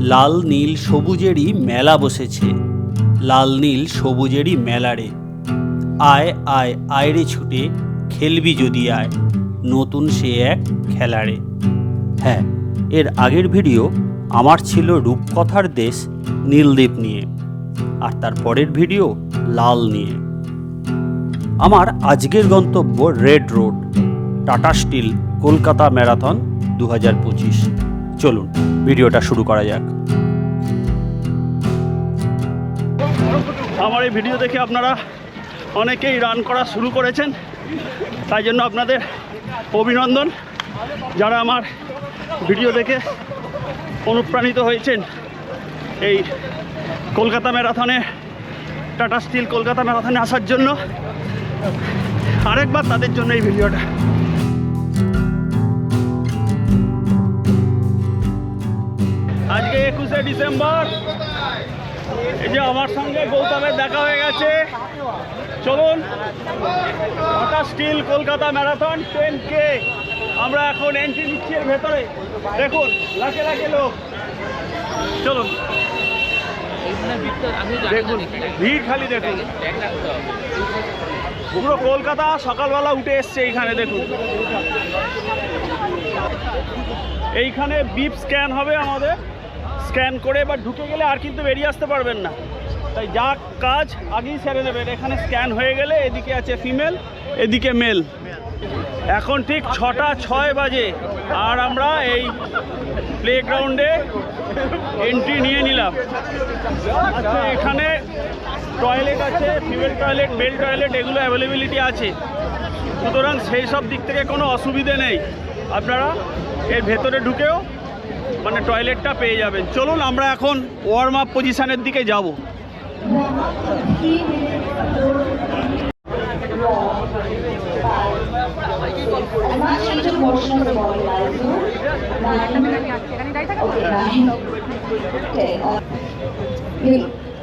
লাল নীল সবুজেরই মেলা বসেছে। লাল নীল সবুজেরই মেলারে আয় আয় আয়রে ছুটে, খেলবি যদি আয়। নতুন সে এক খেলারে হ্যাঁ এর আগের ভিডিও আমার ছিল রূপকথার দেশ নীলদ্বীপ নিয়ে, আর তার পরের ভিডিও লাল নিয়ে। আমার আজকের গন্তব্য red road, Tata steel, Kolkata marathon দু হাজার পঁচিশ। চলুন, ভিডিওটা শুরু করা যাক। আমার এই ভিডিও দেখে আপনারা অনেকেই রান করা শুরু করেছেন। তাই জন্য আপনাদের অভিনন্দন। যারা আমার ভিডিও দেখে অনুপ্রাণিত হয়েছেন, এই কলকাতা ম্যারাথনে, টাটা স্টিল কলকাতা ম্যারাথনে আসার জন্য, আরেকবার তাদের জন্য এই ভিডিওটা। আজকে একুশে ডিসেম্বর। এই যে আমার সঙ্গে গৌতমের দেখা হয়ে গেছে। চলুন, Tata steel Kolkata marathon ten K. আমরা এখন এন্ট্রি নিচ্ছি এর ভেতরে। দেখুন, লাখে লাখে লোক। চলুন। দেখুন, ভিড় খালি দেখুন। পুরো কলকাতা সকালবেলা উঠে এসছে এইখানে, দেখুন। এইখানে বিপ স্ক্যান হবে আমাদের। স্ক্যান করে বা ঢুকে গেলে আর কিন্তু বেরিয়ে আসতে পারবেন না। তাই যা কাজ আগেই সেরে নেবেন। এখানে স্ক্যান হয়ে গেলে এদিকে আছে ফিমেল, এদিকে মেল। এখন ঠিক ছটা ছয় বাজে আর আমরা এই প্লেগ্রাউন্ডে এন্ট্রি নিয়ে নিলাম। আচ্ছা এখানে টয়লেট আছে ফিমেল টয়লেট মেল টয়লেট এগুলো অ্যাভেলেবিলিটি আছে। সুতরাং সেই সব দিক থেকে কোনো অসুবিধে নেই। আপনারা এর ভেতরে ঢুকেও মানে টয়লেটটা পেয়ে যাবেন চলুন আমরা এখন ওয়ার্ম আপ পজিশনের দিকে যাব uh,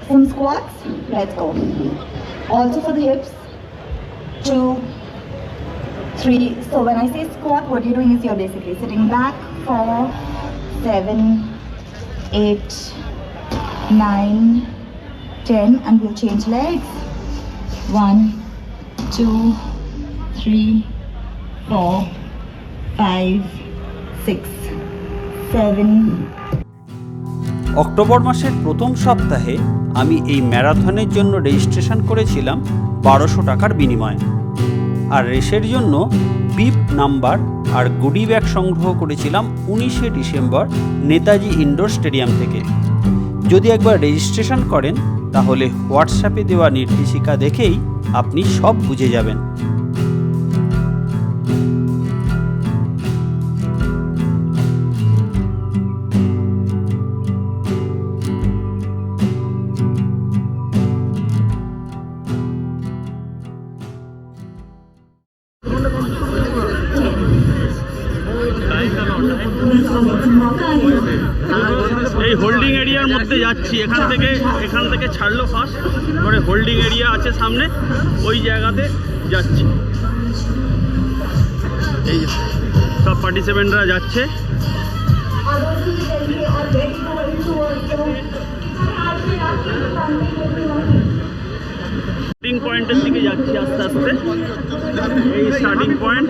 some squats. Let's go. Also for the hips. Two, three. So when I say squat, what you're doing is you're basically sitting back. Four, seven, eight, nine, ten, and we'll change legs. One, two, three, four, five, six, seven, October মাসের প্রথম সপ্তাহে আমি এই ম্যারাথনের জন্য registration করেছিলাম বারোশো টাকার বিনিময়ে আর রেসের জন্য বিপ নাম্বার আর গুডি ব্যাগ সংগ্রহ করেছিলাম উনিশে ডিসেম্বর নেতাজি ইনডোর স্টেডিয়াম থেকে। যদি একবার রেজিস্ট্রেশন করেন, তাহলে হোয়াটসঅ্যাপে দেওয়া নির্দেশিকা দেখেই আপনি সব বুঝে যাবেন। এখান থেকে এখান থেকে ছাড়লো ফার্স্ট মানে হোল্ডিং এরিয়া আছে সামনে ওই জায়গাতে যাচ্ছি। এই সব পার্টিসিপেন্টরা যাচ্ছে। পয়েন্টের দিকে যাচ্ছি আস্তে আস্তে। এই স্টার্টিং পয়েন্ট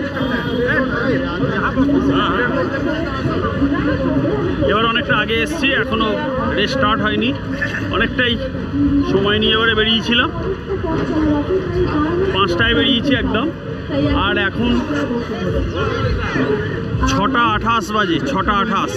এবার অনেকটা আগে এসছি এখনও রেস স্টার্ট হয়নি। অনেকটাই সময় নিয়ে এবারে বেরিয়েছিলাম। পাঁচটায় বেরিয়েছি একদম। আর এখন ছটা আঠাশ বাজে, ছটা আঠাশ।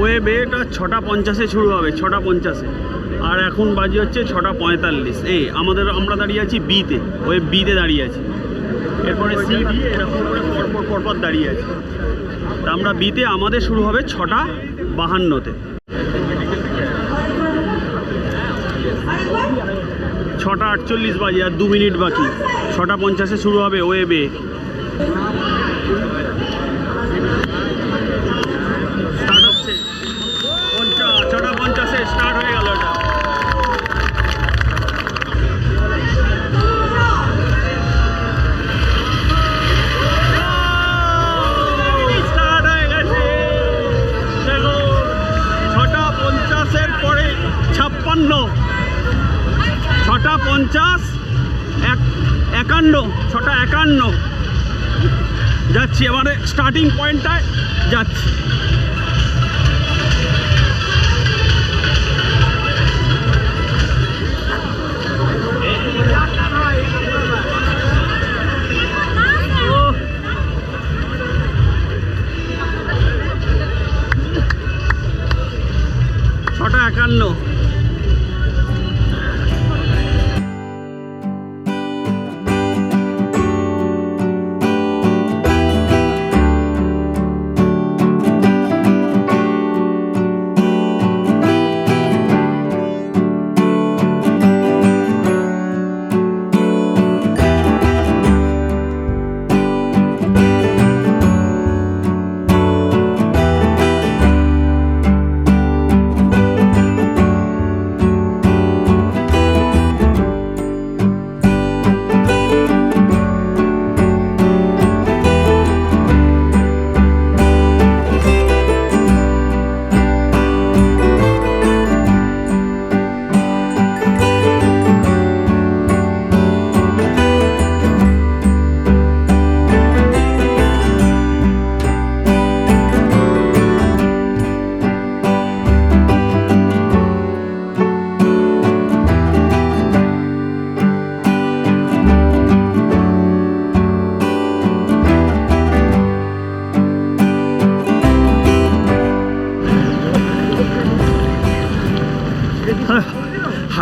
ওয়েব এটা ছটা পঞ্চাশে শুরু হবে, ছটা পঞ্চাশে। আর এখন বাজে হচ্ছে ছটা পঁয়তাল্লিশ। এই, আমাদের, আমরা দাঁড়িয়ে আছি বিতে। ওয়েব বিতে দাঁড়িয়ে আছি। এরপরে সি ডি এরকম করে পরপর পরপর দাঁড়িয়ে আছে। তা আমরা বিতে আমাদের শুরু হবে ছটা বাহান্নতে। ছটা আটচল্লিশ বাজে আর দু মিনিট বাকি। ছটা পঞ্চাশে শুরু হবে ওয়েবে। একান্ন ছটা একান্ন। যাচ্ছি এবারে স্টার্টিং পয়েন্টটায় যাচ্ছি। ছটা একান্ন।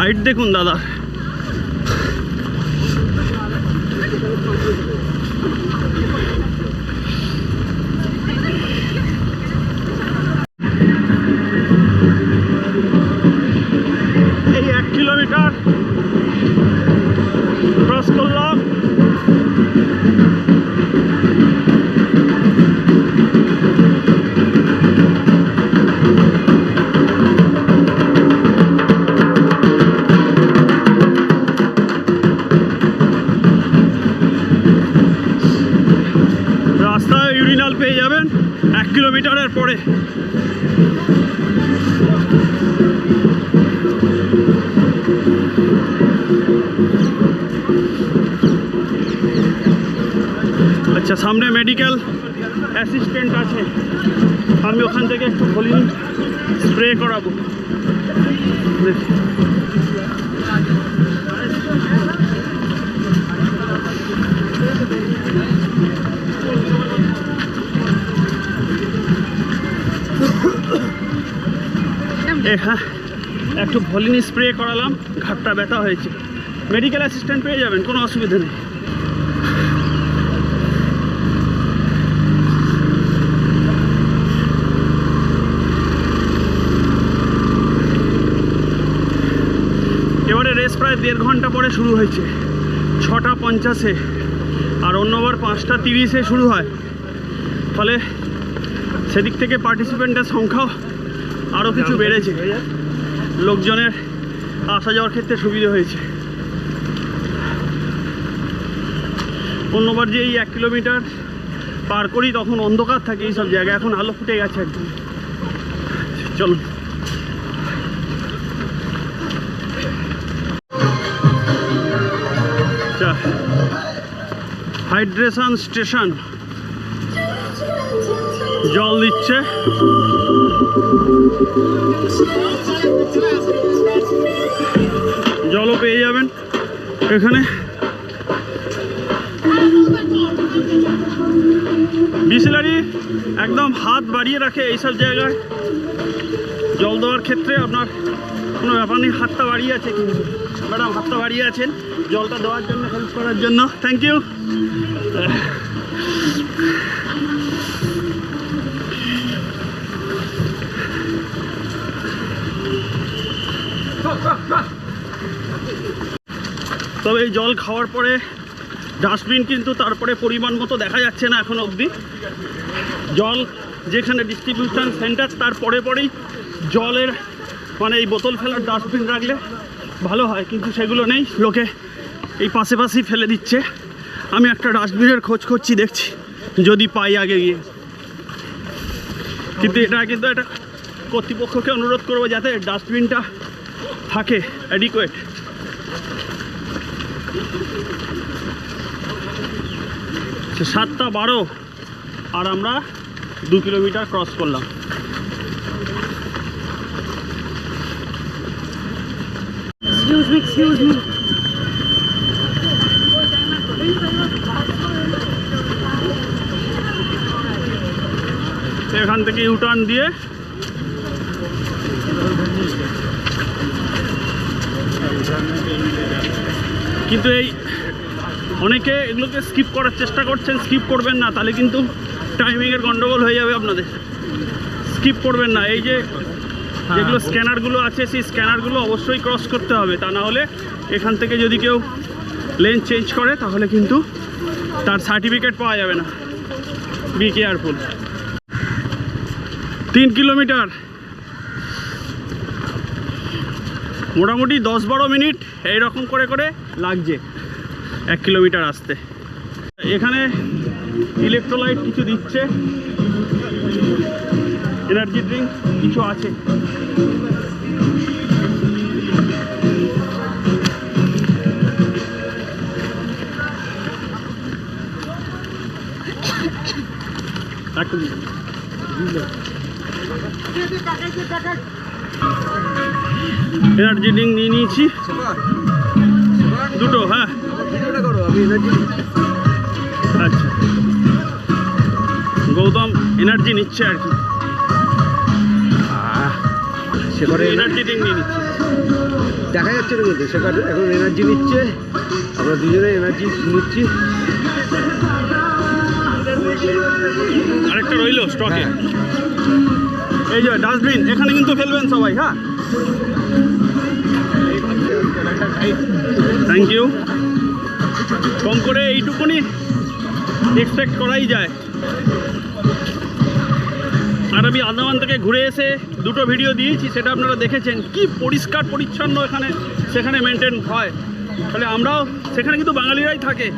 হাইট দেখুন দাদা সামনে মেডিকেল অ্যাসিস্ট্যান্ট আছে। আমি ওখান থেকে একটু ভলিউম স্প্রে করাবো। হ্যাঁ একটু ভলিনি স্প্রে করালাম ঘাটটা ব্যথা হয়েছে। মেডিকেল অ্যাসিস্ট্যান্ট পেয়ে যাবেন, কোনো অসুবিধা নেই এবারে রেস প্রায় দেড় ঘণ্টা পরে শুরু হয়েছে। ছটা পঞ্চাশে আর অন্যবার পাঁচটা তিরিশে শুরু হয়। ফলে সেদিক থেকে পার্টিসিপেন্টের সংখ্যাও আরও কিছু বেড়েছে। লোকজনের আসা যাওয়ার ক্ষেত্রে সুবিধা হয়েছে। অন্যবার যে এই এক কিলোমিটার পার করি তখন অন্ধকার থাকে এই সব জায়গায়। এখন আলো ফুটে গেছে একদম। চলুন হাইড্রেশন স্টেশন। জল দিচ্ছে। জলও পেয়ে যাবেন এখানে। বিসলারি একদম হাত বাড়িয়ে রাখে এইসব জায়গায়। জল দেওয়ার ক্ষেত্রে আপনার কোনো ব্যাপার নেই, হাতটা বাড়িয়ে আছে। কিন্তু ম্যাডাম, হাতটা বাড়িয়ে আছেন। জলটা দেওয়ার জন্য হেল্প করার জন্য। থ্যাংক ইউ তবে এই জল খাওয়ার পরে ডাস্টবিন কিন্তু তারপরে পরিমাণ মতো দেখা যাচ্ছে না এখন অবধি। জল যেখানে ডিস্ট্রিবিউশন সেন্টার তার পরে পরেই জলের মানে এই বোতল ফেলার ডাস্টবিন রাখলে ভালো হয়, কিন্তু সেগুলো নেই। লোকে এই পাশে পাশেই ফেলে দিচ্ছে। আমি একটা ডাস্টবিনের খোঁজ করছি, দেখছি। যদি পাই আগে গিয়ে। কিন্তু এটা কিন্তু একটা কর্তৃপক্ষকে অনুরোধ করব যাতে ডাস্টবিনটা থাকে অ্যাডিকুয়েট সাতটা বারো, আর আমরা দু কিলোমিটার ক্রস করলাম। এখান থেকে ইউটার্ন দিয়ে কিন্তু এই অনেকে এগুলোকে স্কিপ করার চেষ্টা করছেন স্কিপ করবেন না, তাহলে কিন্তু টাইমিংয়ের গন্ডগোল হয়ে যাবে আপনাদের। স্কিপ করবেন না। এই যে যেগুলো স্ক্যানারগুলো আছে সেই স্ক্যানারগুলো অবশ্যই ক্রস করতে হবে। তা না হলে এখান থেকে যদি কেউ লেন চেঞ্জ করে তাহলে কিন্তু তার সার্টিফিকেট পাওয়া যাবে না। বি কেয়ারফুল তিন কিলোমিটার। মোটামুটি দশ বারো মিনিট এইরকম করে করে লাগছে এক কিলোমিটার আসতে। এখানে ইলেকট্রোলাইট কিছু দিচ্ছে। এনার্জি ড্রিঙ্ক কিছু আছে। একটু দিন। এনার্জি ড্রিঙ্ক নিয়ে নিয়েছি দুটো হ্যাঁ আচ্ছা গৌতম এনার্জি নিচ্ছে আর কি সেবারে এনার্জি ড্রিঙ্ক নিয়ে নিচ্ছে। দেখা যাচ্ছে না কিন্তু সেখানে এখন এনার্জি নিচ্ছে। আমরা দুজনে এনার্জি নিচ্ছি। আরেকটা রইল স্টকে হ্যাঁ। এই যে ডাস্টবিন এখানে কিন্তু ফেলবেন সবাই হ্যাঁ? থ্যাংক ইউ কম করে এইটুকুনি এক্সপেক্ট করাই যায়। আর আমি আন্দামান থেকে ঘুরে এসে দুটো ভিডিও দিয়েছি, সেটা আপনারা দেখেছেন। কি পরিষ্কার পরিচ্ছন্ন এখানে, সেখানে মেনটেন হয়। তাহলে আমরাও সেখানে কিন্তু বাঙালিরাই থাকে।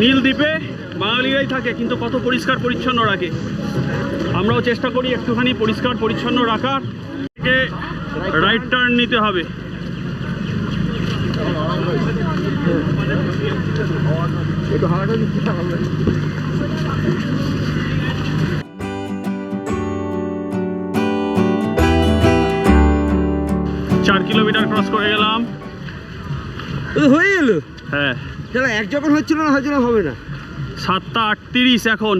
নীল দ্বীপে বাঙালিরাই থাকে, কিন্তু কত পরিষ্কার পরিচ্ছন্ন রাখে। আমরাও চেষ্টা করি একটুখানি পরিষ্কার পরিচ্ছন্ন রাখার। থেকে রাইট টার্ন নিতে হবে। একটু ক্রস করে গেলাম। হয়ে গেল? হ্যাঁ। তাহলে এক যখন হচ্ছিল না হয়তো হবে না। সাতটা আটত্রিশ এখন।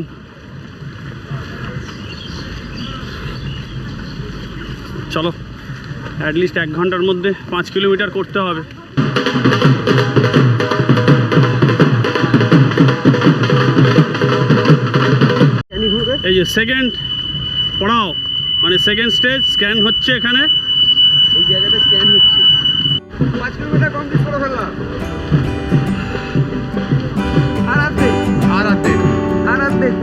চলো অ্যাটলিস্ট এক ঘণ্টার মধ্যে পাঁচ কিলোমিটার করতে হবে। এই যে সেকেন্ড পড়াও। মানে সেকেন্ড স্টেজ স্ক্যান হচ্ছে এখানে এই জায়গাটা স্ক্যান হচ্ছে পাঁচ কিলোমিটার কমপ্লিট করে ফেললাম। আর অর্ধেক আর অর্ধেক আর অর্ধেক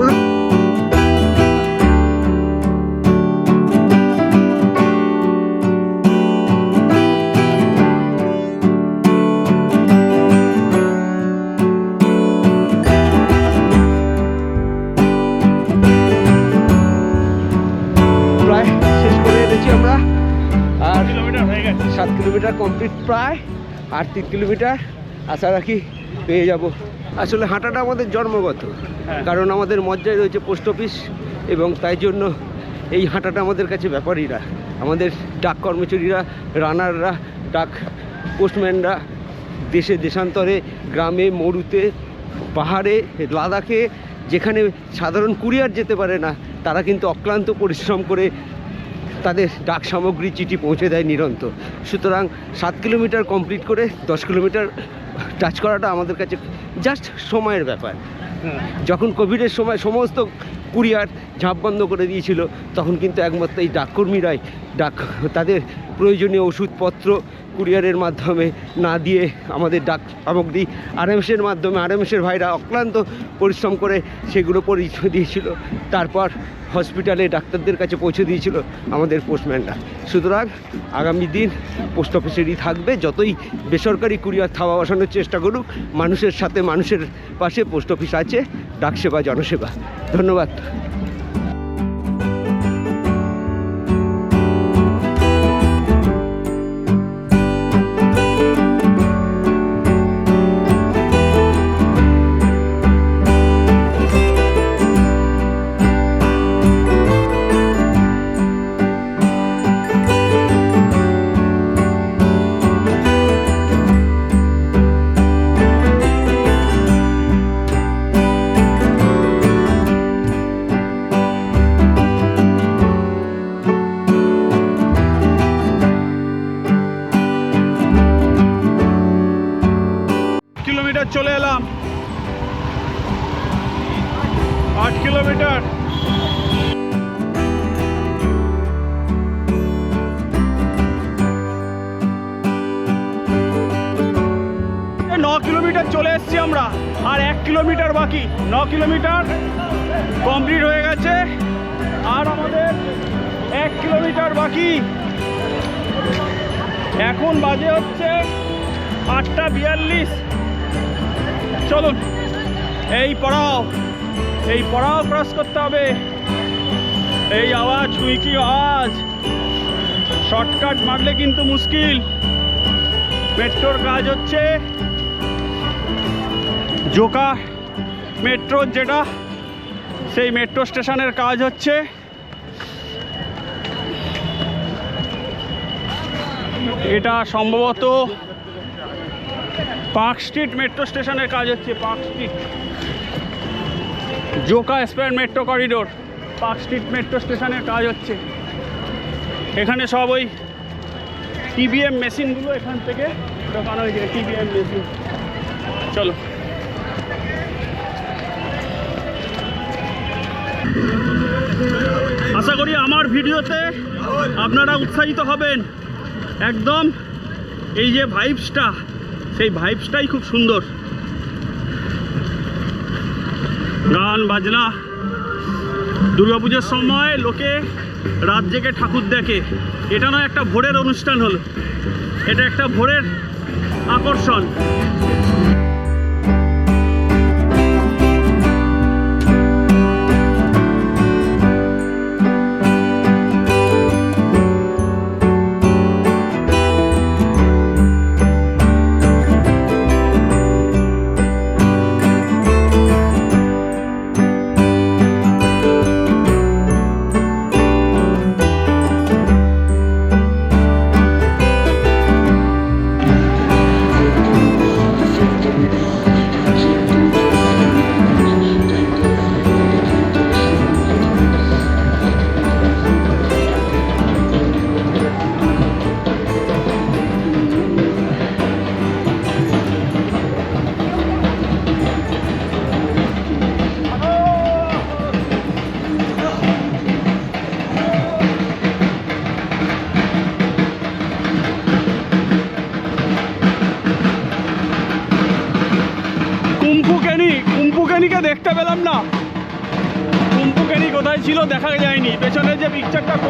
শেষ করে এনেছি আমরা। আর কিলোমিটার সাত কিলোমিটার কমপ্লিট প্রায় আর তিন কিলোমিটার আশা রাখি পেয়ে যাব আসলে হাঁটাটা আমাদের জন্মগত হ্যাঁ। কারণ আমাদের মজ্জায় রয়েছে পোস্ট অফিস এবং তাই জন্য এই হাঁটাটা আমাদের কাছে ব্যাপারীরা আমাদের ডাক কর্মচারীরা রানাররা ডাক পোস্টম্যানরা দেশে দেশান্তরে গ্রামে মরুতে পাহাড়ে লাদাখে যেখানে সাধারণ কুরিয়ার যেতে পারে না তারা কিন্তু অক্লান্ত পরিশ্রম করে তাদের ডাক সামগ্রী চিঠি পৌঁছে দেয় নিরন্তর। সুতরাং সাত কিলোমিটার কমপ্লিট করে দশ কিলোমিটার টাচ করাটা আমাদের কাছে জাস্ট সময়ের ব্যাপার। যখন কোভিডের সময় সমস্ত কুরিয়ার ঝাঁপ বন্ধ করে দিয়েছিল, তখন কিন্তু একমাত্র এই ডাককর্মীরাই ডাক, তাদের প্রয়োজনীয় ওষুধপত্র কুরিয়ারের মাধ্যমে না দিয়ে আমাদের ডাক সামগ্রী আরএমএসের মাধ্যমে আরএমএসের ভাইরা অক্লান্ত পরিশ্রম করে সেগুলো পরিচয় দিয়েছিল। তারপর হসপিটালে ডাক্তারদের কাছে পৌঁছে দিয়েছিল আমাদের পোস্টম্যানরা। সুতরাং আগামী দিন পোস্ট অফিসেরই থাকবে। যতই বেসরকারি কুরিয়ার থাওয়া বসানোর চেষ্টা করুক, মানুষের সাথে মানুষের পাশে পোস্ট অফিস আছে। ডাকসেবা, জনসেবা। ধন্যবাদ। আট কিলোমিটার। ন কিলোমিটার চলে এসেছি আমরা, আর এক কিলোমিটার বাকি। ন কিলোমিটার কমপ্লিট হয়ে গেছে, আর আমাদের এক কিলোমিটার বাকি। এখন বাজে হচ্ছে আটটা বিয়াল্লিশ। চলুন, এই পড়াও। এই পড়াও ক্রস করতে হবে। এই আওয়াজ কুইকি আওয়াজ। শর্টকাট মারলে কিন্তু মুশকিল। মেট্রোর কাজ হচ্ছে জোকা মেট্রোর যেটা, সেই মেট্রো স্টেশনের কাজ হচ্ছে। এটা সম্ভবত পার্ক স্ট্রিট, মেট্রো স্টেশনের কাজ হচ্ছে Park Street. Joka spare metro corridor, Park Street metro স্টেশনের কাজ হচ্ছে। এখানে সব ওই টিবিএম মেশিনগুলো এখান থেকে ঢোকানো হয়েছে টিবিএম মেশিন। চলো। আশা করি আমার ভিডিওতে আপনারা উৎসাহিত হবেন। একদম এই যে ভাইবসটা সেই ভাইবসটাই খুব সুন্দর। গান, বাজনা। দুর্গাপুজোর সময় লোকে রাত জেগে ঠাকুর দেখে। এটা নয়, একটা ভোরের অনুষ্ঠান হলো। এটা একটা ভোরের আকর্ষণ। चक्का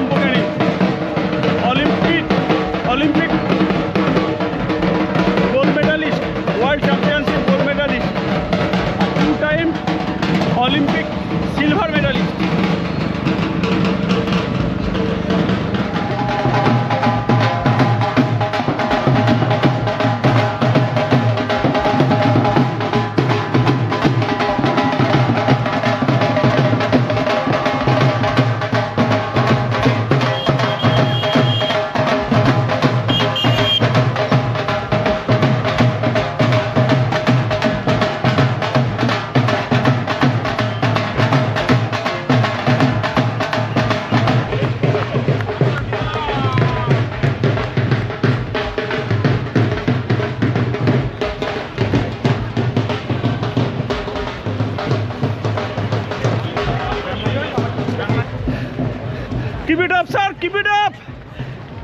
Keep it up, sir. Keep it up.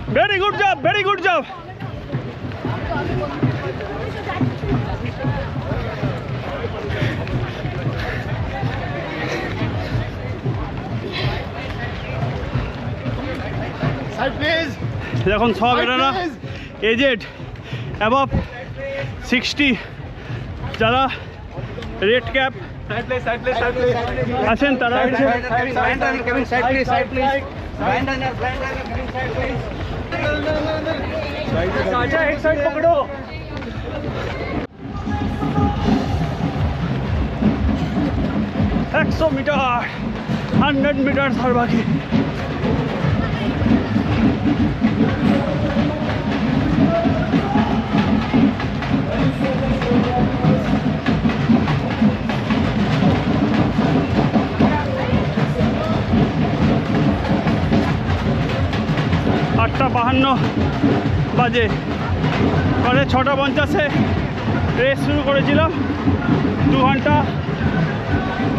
Very good job. Very good job. দেখুন সব এটা না এজেড অ্যাবভ সিক্সটি যারা রেড ক্যাপ আছেন তারা আছে আচ্ছা এক সাইড পকড়ো একশো মিটার হান্ড্রেড মিটার আর বাকি আটটা বাহান্ন বাজে। পরে ছটা পঞ্চাশে রেস শুরু করেছিলাম দু ঘণ্টা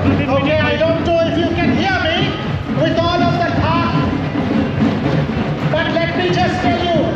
দু তিন tell মিনিট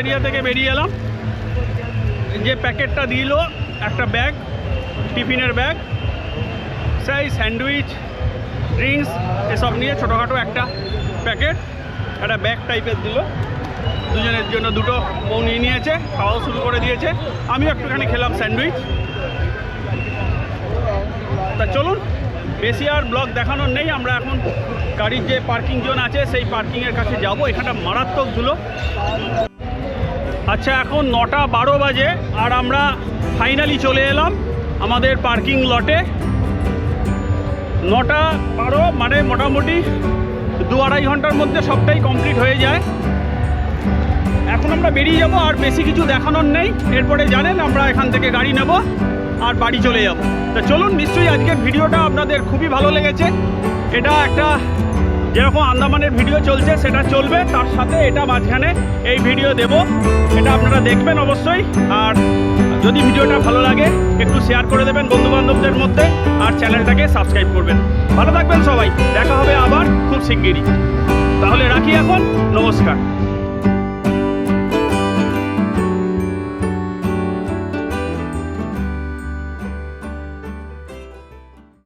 এরিয়া থেকে বেরিয়ে এলাম। যে প্যাকেটটা দিল, একটা ব্যাগ, টিফিনের ব্যাগ, সেই স্যান্ডউইচ, ড্রিঙ্কস, এসব নিয়ে ছোটোখাটো একটা প্যাকেট, একটা ব্যাগ টাইপের দিল। দুজনের জন্য দুটো বউ নিয়ে নিয়েছে, খাওয়াও শুরু করে দিয়েছে। আমিও একটুখানি খেলাম স্যান্ডউইচ। তা চলুন, বেশি আর ব্লগ দেখানোর নেই, আমরা এখন গাড়ির যে পার্কিং জোন আছে, সেই পার্কিংয়ের কাছে যাব। এখানটা মারাত্মক ধুলো। আচ্ছা এখন নটা বারো বাজে আর আমরা ফাইনালি চলে এলাম আমাদের পার্কিং লটে নটা বারো মানে মোটামুটি দু আড়াই ঘণ্টার মধ্যে সবটাই কমপ্লিট হয়ে যায়। এখন আমরা বেরিয়ে যাব আর বেশি কিছু দেখানোর নেই। এরপরে জানেন আমরা এখান থেকে গাড়ি নেব আর বাড়ি চলে যাব। তা চলুন, নিশ্চয়ই আজকের ভিডিওটা আপনাদের খুবই ভালো লেগেছে। এটা একটা যেরকম আন্দামানের ভিডিও চলছে, সেটা চলবে। তার সাথে এটা মাঝখানে এই ভিডিও দেব। এটা আপনারা দেখবেন অবশ্যই। আর যদি ভিডিওটা ভালো লাগে, একটু শেয়ার করে দেবেন বন্ধুবান্ধবদের মধ্যে আর চ্যানেলটাকে সাবস্ক্রাইব করবেন। ভালো থাকবেন সবাই। দেখা হবে আবার খুব শিগগিরই। তাহলে রাখি এখন। নমস্কার।